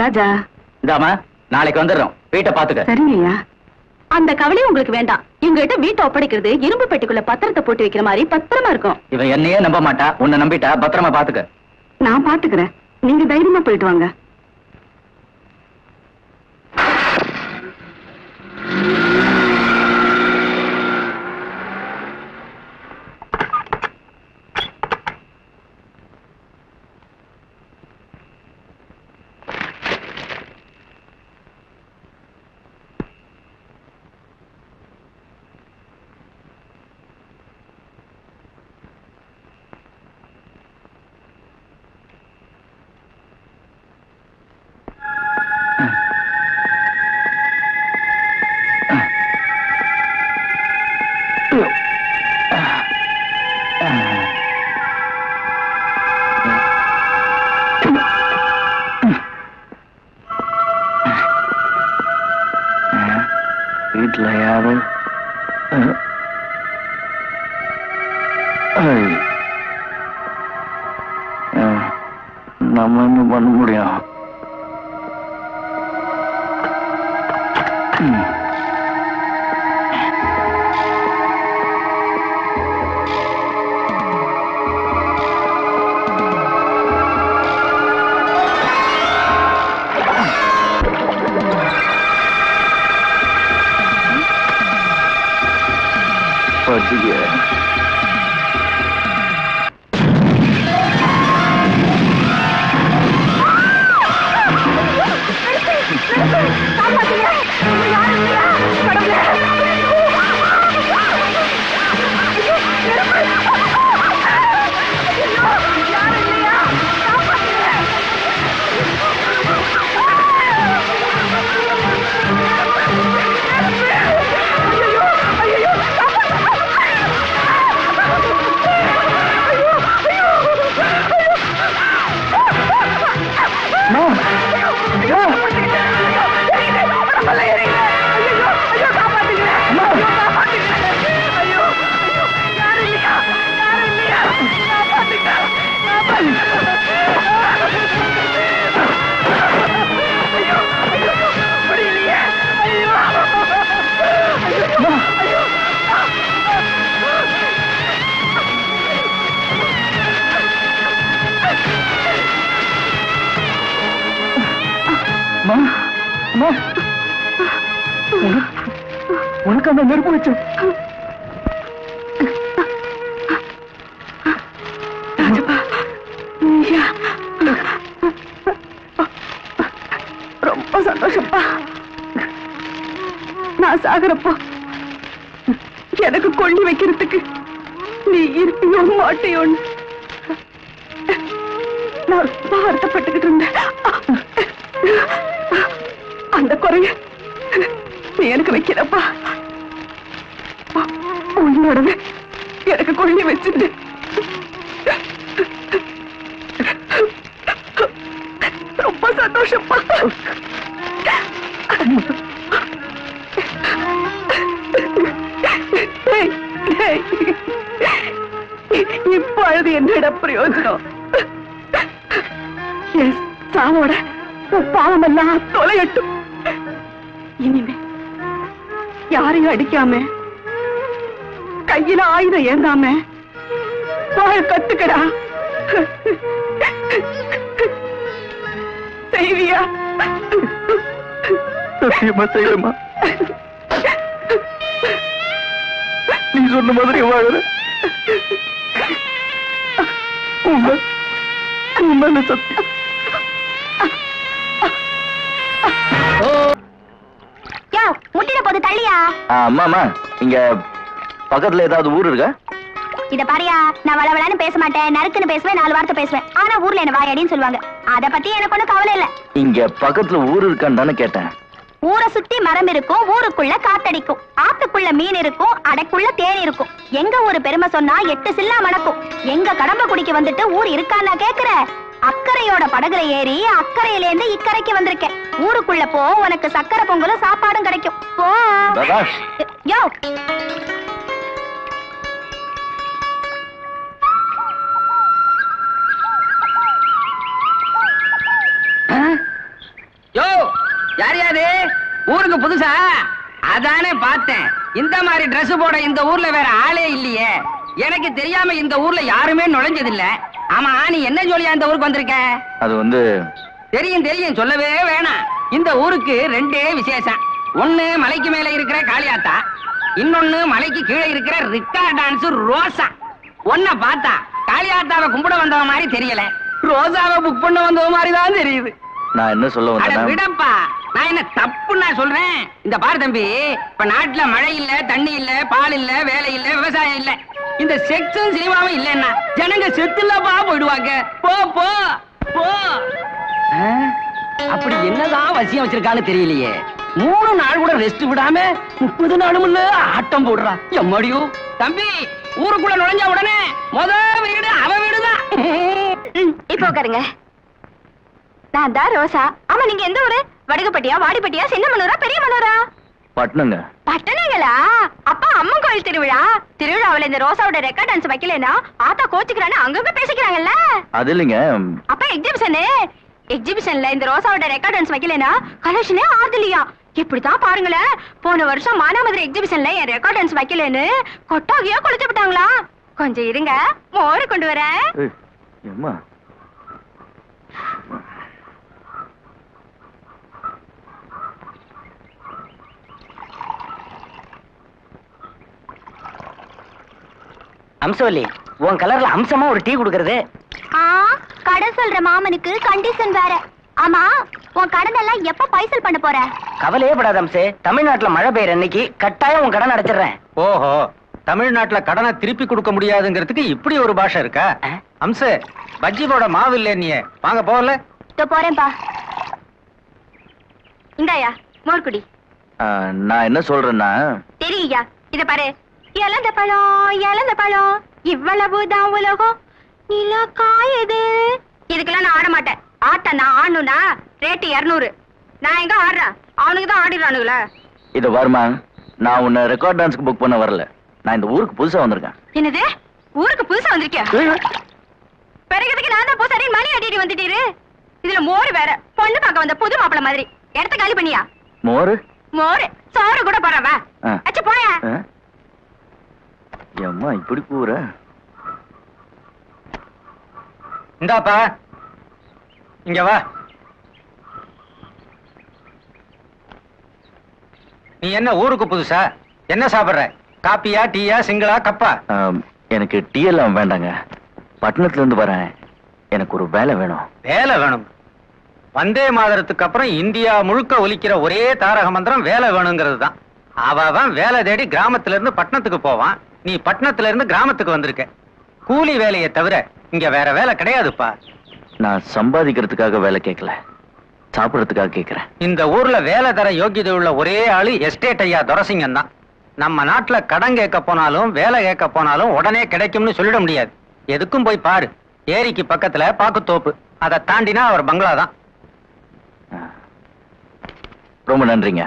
ராஜா. இந்தாமா நாளைக்கு வந்துடுறோம். வீட்டை பாத்துக்க சரிங்கய்யா. அந்த கவலையும் உங்களுக்கு வேண்டாம். எங்ககிட்ட வீட்டை ஒப்படைக்கிறது இரும்பு பெட்டிக்குள்ள பத்திரத்தை போட்டு வைக்கிற மாதிரி பத்திரமா இருக்கும். இவன் என்னையே நம்ப மாட்டா. உன்னை நம்பிட்டா பத்திரமா பாத்துக்க நான் பாத்துக்கிறேன் நீங்க தைரியமா போயிட்டு வாங்க. உனக்கு அந்த நெருப்பு வச்சு. ஐயா. ரொம்ப சந்தோஷப்பா. நான் சாகுறப்போ எனக்கு கொள்ளி வைக்கிறதுக்கு நீ இருப்பியோ மாட்டியோன்னு நான் ரொம்ப வருத்தப்பட்டுக்கிட்டு இருந்தேன். அந்த குறைய நீ எனக்கு வைக்கிறப்பா உன்னோடவே எனக்கு கொள்ளி வச்சிருந்தேன் ரொம்ப சந்தோஷப்பா. டேய், டேய். இப்ப அழுது என்னடா பிரயோஜனம். என் சாவோட பாவமெல்லாம் தொலையட்டும். இனிமே யாரையும் அடிக்காம கையில ஆயுதம் ஏந்தாம வாழ கத்துக்கடா. செய்வியா? சத்தியமா செய்யமா நீ சொன்ன மாதிரி வாழற உண்மை உண்மை சத்தியம். யோ முட்டிட போது தள்ளியா? அம்மாமா இங்க பக்கத்துல ஏதாவது ஊர் இருக்கா? இத பாரியா நான் வளவளன்னு பேச மாட்டேன் நறுக்குன்னு பேசுவேன் நாலு வார்த்தை பேசுவேன். ஆனா ஊர்ல என்ன வாயாடின்னு சொல்லுவாங்க. அத பத்தி எனக்கு ஒண்ணும் கவலை இல்ல. இங்க பக்கத்துல ஊர் இருக்கான்னு தானே கேட்டேன். ஊரை சுத்தி மரம் இருக்கும் ஊருக்குள்ள காத்தடிக்கும். ஆத்துக்குள்ள மீன் இருக்கும் அடைக்குள்ள தேன் இருக்கும். எங்க ஊரு பெருமை சொன்னா எட்டு சில்லா மணக்கும் எங்க கடம்ப குடிக்க வந்துட்டு ஊர் இருக்கான்னா கேக்குற அக்கறையோட படகுல ஏறி அக்கறையில இருந்து இக்கரைக்கு வந்திருக்கேன். ஊருக்குள்ள போ உனக்கு சக்கரை பொங்கலும் சாப்பாடும் கிடைக்கும். போ. பிரகாஷ் யோ. ஊருக்கு புதுசா? அதானே பார்த்தேன். இந்த மாதிரி Dress போட இந்த ஊர்ல வேற ஆளே இல்லையே. எனக்கு தெரியாம இந்த ஊர்ல யாருமே நுழைஞ்சது இல்ல ஆமா நீ என்ன ஜோலியா இந்த ஊருக்கு வந்திருக்க? அது வந்து தெரியும் தெரியும். சொல்லவே வேணாம். இந்த ஊருக்கு ரெண்டே விசேஷம். ஒண்ணு மலைக்கு மேல இருக்கிற காளியாத்தா இன்னொன்னு மலைக்கு கீழே இருக்கிற ரிக்கா டான்ஸ் ரோசா. ஒன்ன பார்த்தா காளியாத்தாவை கும்பிட வந்தவ மாதிரி தெரியல. ரோசாவை புக் பண்ண வந்தவ மாதிரி தான் தெரியுது. நான் என்ன சொல்ல அட வந்தேன்னா விடப்பா. நான் என்ன தப்பு நான் சொல்றேன்? இந்த பாரு தம்பி இப்ப நாட்டுல மழை இல்ல தண்ணி இல்ல பால் இல்ல வேலை இல்ல விவசாயம் இல்ல. இந்த செக்ஸும் சினிமாவும் இல்லன்னா ஜனங்க செத்துலப்பா போயிடுவாங்க. போ போ போ? அப்படி என்னதான் வசியம் வச்சிருக்கான்னு தெரியலையே. மூணு நாள் கூட ரெஸ்ட் விடாம முப்பது நாளும் இல்ல ஆட்டம் போடுறா. எம்மடியோ? தம்பி ஊருக்குள்ள நுழைஞ்ச உடனே முத வீடு அவ வீடுதான் இப்போ உட்காருங்க. நான் தான் ரோசா. ஆமா நீங்க எந்த ஊரு? வடுகப்பட்டியா வாடிப்பட்டியா சின்ன மனூரா பெரிய மனூரா பட்டணுங்க பட்டணங்களா அப்பா அம்மன் கோயில் திருவிழா. திருவிழாவுல இந்த ரோசாவோட ரெக்கார்ட் டான்ஸ் வைக்கலனா ஆத்தா கோச்சுக்கிறான்னு அங்கங்க பேசிக்கிறாங்கல்ல? அது இல்லைங்க. அப்ப எக்ஸிபிஷனு எக்ஸிபிஷன்ல இந்த ரோசாவோட ரெக்கார்ட் டான்ஸ் வைக்கலனா கலெக்ஷனே ஆறுதலையா இப்படித்தான் பாருங்களேன். போன வருஷம் மானாமதுரை எக்ஸிபிஷன்ல என் ரெக்கார்ட் டான்ஸ் வைக்கலன்னு கொட்டாகியா குளிச்சு விட்டாங்களா? கொஞ்சம் இருங்க மோரு கொண்டு வரேன். அம்சவல்லி உன் கலர்ல அம்சமா ஒரு டீ குடுக்கறது? ஆ கடை சொல்ற மாமனுக்கு கண்டிஷன் வேற. ஆமா உன் கடன் எல்லாம் எப்ப பைசல் பண்ண போற? கவலையே படாத அம்சே தமிழ்நாட்டுல மழை பெய்யற அன்னைக்கு கட்டாயம் உன் கடன் அடைச்சிடுறேன். ஓஹோ தமிழ்நாட்டுல கடனை திருப்பி கொடுக்க முடியாதுங்கிறதுக்கு இப்படி ஒரு பாஷை இருக்கா? அம்சு பஜ்ஜி போட மாவு இல்ல நீ வாங்க போகல. இதோ போறேன்பா. இந்தாயா மோர் குடி ஆ, நான் என்ன சொல்றேன்னா? தெரியுயா இத பாரு. இழந்த பழம் இழந்த பழம் இவ்வளவுதான் உலகம். நிலா காயுது. இதுக்கெல்லாம் நான் ஆட மாட்டேன். ஆட்ட நான் ஆடணும்னா ரேட்டு இருநூறு. நான் எங்க ஆடுறேன்? அவனுக்கு தான் ஆடிடுறானுங்களே. இத வருமா? நான் உன்னை ரெக்கார்ட் டான்ஸ்க்கு புக் பண்ண வரல. நான் இந்த ஊருக்கு புதுசா வந்திருக்கேன். என்னது? ஊருக்கு புதுசா வந்திருக்கியா? பிறகுதுக்கு நான் தான் பூசாரி மணி அடிட்டு வந்துட்டீரு. இதுல மோர் வேற. பொண்ணு பார்க்க வந்த புது மாப்பிள மாதிரி. இடத்த காலி பண்ணியா? மோரு? மோர். சோறு கூட போறவ. அச்சு போயா? ஏம்மா இப்படி கூற இந்தாப்பா. இங்க வா. நீ என்ன ஊருக்கு புதுசா? என்ன சாப்பிடுற? காப்பியா டீயா சிங்கிளா கப்பா? எனக்கு டீ எல்லாம் வேண்டாங்க. பட்டணத்துல இருந்து வரேன். எனக்கு ஒரு வேலை வேணும். வேலை வேணும். வந்தே மாதரத்துக்கு அப்புறம் இந்தியா முழுக்க ஒலிக்கிற ஒரே தாரக மந்திரம் வேலை வேணுங்கிறது தான். அவன் வேலை தேடி கிராமத்துல இருந்து பட்டணத்துக்கு போவான். நீ பட்டணத்துல இருந்து கிராமத்துக்கு வந்திருக்க. கூலி வேலையை தவிர இங்க வேற வேலை கிடையாதுப்பா. நான் சம்பாதிக்கிறதுக்காக வேலை கேட்கல. சாப்பிடறதுக்காக கேட்கறேன். இந்த ஊர்ல வேலை தர யோகியதை உள்ள ஒரே ஆளு எஸ்டேட் ஐயா துரசிங்கம் தான் நம்ம நாட்டுல கடன் கேட்க போனாலும் வேலை கேட்க போனாலும் உடனே கிடைக்கும்னு சொல்லிட முடியாது. எதுக்கும் போய் பாரு. ஏரிக்கு பக்கத்துல பாக்குத்தோப்பு. அதை தாண்டினா அவர் பங்களா தான். ரொம்ப நன்றிங்க.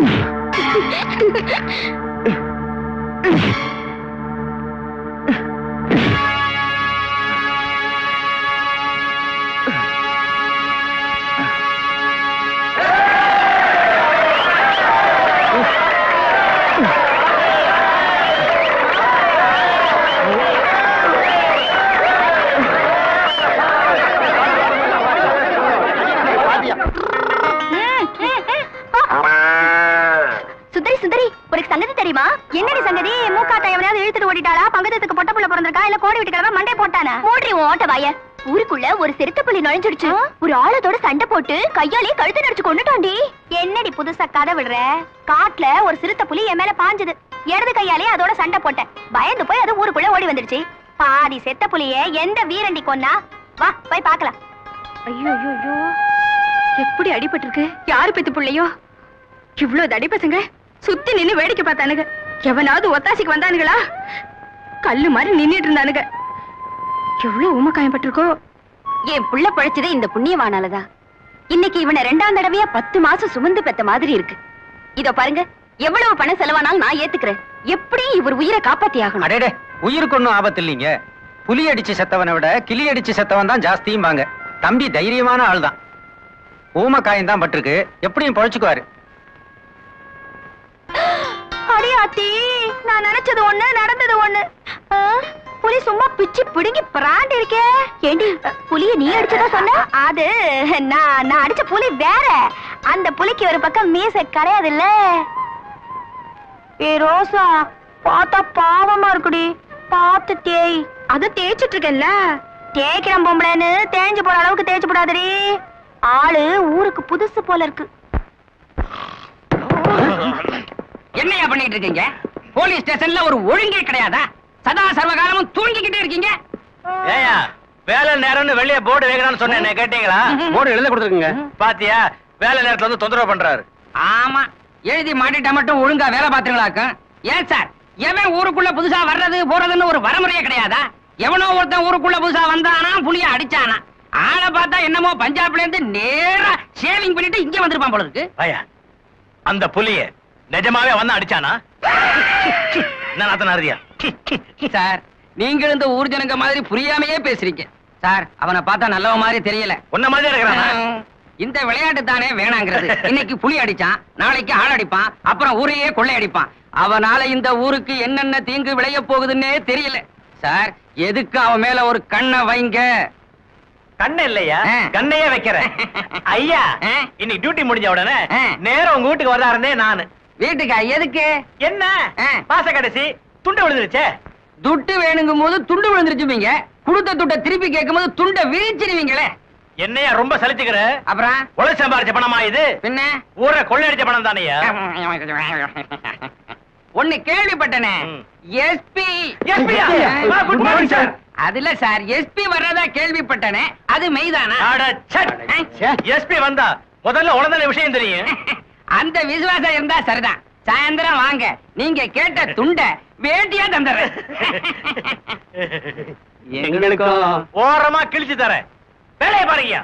Oof! Oof! Oof! என்னடி சங்கதி? மூக்காத்தா எவனையாவது இழுத்துட்டு ஓடிட்டாளா? பங்கத்துக்கு பொட்ட புள்ள பிறந்திருக்கா? இல்ல கோடி வீட்டு கிழமை மண்டை போட்டானா? மூடி ஓட்ட வாய. ஊருக்குள்ள ஒரு சிறுத்தை புலி நுழைஞ்சிடுச்சு. ஒரு ஆளத்தோட சண்டை போட்டு கையாலே கழுத்து நடிச்சு கொண்டுட்டாண்டி என்னடி புதுசா கதை விடுற? காட்டுல ஒரு சிறுத்தை புலி என் மேல பாஞ்சது. இடது கையாலே அதோட சண்டை போட்டேன். பயந்து போய் அது ஊருக்குள்ள ஓடி வந்துடுச்சு பாதி செத்த புலிய எந்த வீரண்டி கொன்னா? வா போய் பார்க்கலாம். ஐயோ எப்படி அடிபட்டிருக்கு? யாரு பெத்து புள்ளையோ? இவ்வளவு தடி பசங்க சுத்தி நின்னு வேடிக்கை பார்த்தானுங்க. எவனாவது ஒத்தாசிக்கு வந்தானுங்களா? கல்லு மாதிரி நின்னுட்டு இருந்தானுங்க. எவ்வளவு ஊமக்காயம் பட்டிருக்கோ? என் புள்ள பழைச்சதே இந்த புண்ணியவானாலதான். இன்னைக்கு இவனை ரெண்டாம் தடவையா பத்து மாசம் சுமந்து பெத்த மாதிரி இருக்கு. இதோ பாருங்க எவ்வளவு பணம் செலவானாலும் நான் ஏத்துக்கிறேன். எப்படியும் இவர் உயிரை காப்பாத்தி ஆகணும். அடேடே உயிருக்கு ஒண்ணும் ஆபத்து இல்லைங்க புலி அடிச்சு செத்தவனை விட கிளி அடிச்சு செத்தவன் தான் ஜாஸ்தியும்பாங்க. தம்பி தைரியமான ஆள் தான் ஊமக்காயம் தான் பட்டிருக்கு. எப்படியும் பொழைச்சுக்குவாரு. அடி ஆத்தி நான் நினைச்சது ஒண்ணு நடந்தது ஒண்ணு. புலி சும்மா பிச்சு பிடுங்கி பிராண்ட் இருக்கே. ஏண்டி புலிய நீ அடிச்சதா சொன்ன? அது நான் நான் அடிச்ச புலி வேற. அந்த புலிக்கு ஒரு பக்கம் மீச கிடையாது இல்ல ஏ ரோசா பார்த்தா பாவமா இருக்குடி. பார்த்து தேய். அத தேய்ச்சிட்டு இருக்கேன்ல. தேய்க்கிறேன் பொம்பளைன்னு தேஞ்சு போற அளவுக்கு தேய்ச்சு போடாதடி. ஆளு ஊருக்கு புதுசு போல இருக்கு. என்னையா பண்ணிட்டு இருக்கீங்க? போலீஸ் ஸ்டேஷன்ல ஒரு ஒழுங்கே கிடையாதா? சதா சர்வகாலமும் தூங்கிக்கிட்டே இருக்கீங்க? ஏயா வேலை நேரம்னு வெளியே போர்டு வைக்கணும்னு சொன்னேன் கேட்டீங்களா? போர்டு எழுத கொடுத்துருக்குங்க. பாத்தியா வேலை நேரத்துல வந்து தொந்தரவு பண்றாரு. ஆமா எழுதி மாட்டிட்டா மட்டும் ஒழுங்கா வேலை பாத்துங்களாக்கும் ஏன் சார் எவன் ஊருக்குள்ள புதுசா வர்றது போறதுன்னு ஒரு வரமுறையே கிடையாதா? எவனோ ஒருத்தன் ஊருக்குள்ள புதுசா வந்தானா புளிய அடிச்சானா? ஆளை பார்த்தா என்னமோ பஞ்சாப்ல இருந்து நேரா ஷேவிங் பண்ணிட்டு இங்க வந்திருப்பான் போல இருக்கு. அந்த புலிய நிஜமாவே வந்து அடிச்சானா? என்ன நாத்தனாரியா சார் நீங்கள் இந்த ஊர் ஜனங்க மாதிரி புரியாமையே பேசுறீங்க. சார் அவனை பார்த்தா நல்லவ மாதிரி தெரியல. உன்ன மாதிரி இருக்கிறானா? இந்த விளையாட்டு தானே வேணாங்கிறது. இன்னைக்கு புலி அடிச்சான் நாளைக்கு ஆள் அடிப்பான் அப்புறம் ஊரையே கொள்ளை அடிப்பான். அவனால இந்த ஊருக்கு என்னென்ன தீங்கு விளைய போகுதுன்னே தெரியல. சார் எதுக்கு அவன் மேல ஒரு கண்ணை வைங்க? கண்ணு இல்லையா. கண்ணையே வைக்கிறேன். ஐயா. இன்னைக்கு டியூட்டி முடிஞ்ச உடனே. நேரம் உங்க வீட்டுக்கு வரதா இருந்தே நானு. வீட்டுக்கா எதுக்கு? என்ன. பாச கடைசி துண்டு விழுந்துருச்சே? துட்டு வேணுங்கும் போது துண்டு விழுந்துருச்சுவீங்க கொடுத்த துட்டை திருப்பி கேட்கும் போது துண்டை விரிச்சிருவீங்களே. என்னையா ரொம்ப சலிச்சுக்கிற? அப்புறம்? உழை சம்பாரிச்ச பணமா இது? பின்ன? ஊரை கொள்ளையடிச்ச பணம் தானையா? ஒண்ணு கேள்விப்பட்டனே. எஸ்பி. அதுல சார். எஸ்பி வர்றதா கேள்விப்பட்டனே. அது மெய்தானா? எஸ்பி வந்தா முதல்ல உடனே விஷயம் தெரியும். அந்த விசுவாசம் இருந்தா சரிதான். சாயந்தரம் வாங்க. நீங்க கேட்ட துண்ட வேட்டியா தந்துடுறேன். ஓரமா கிழிச்சு தரேன். வேலையை பாருங்க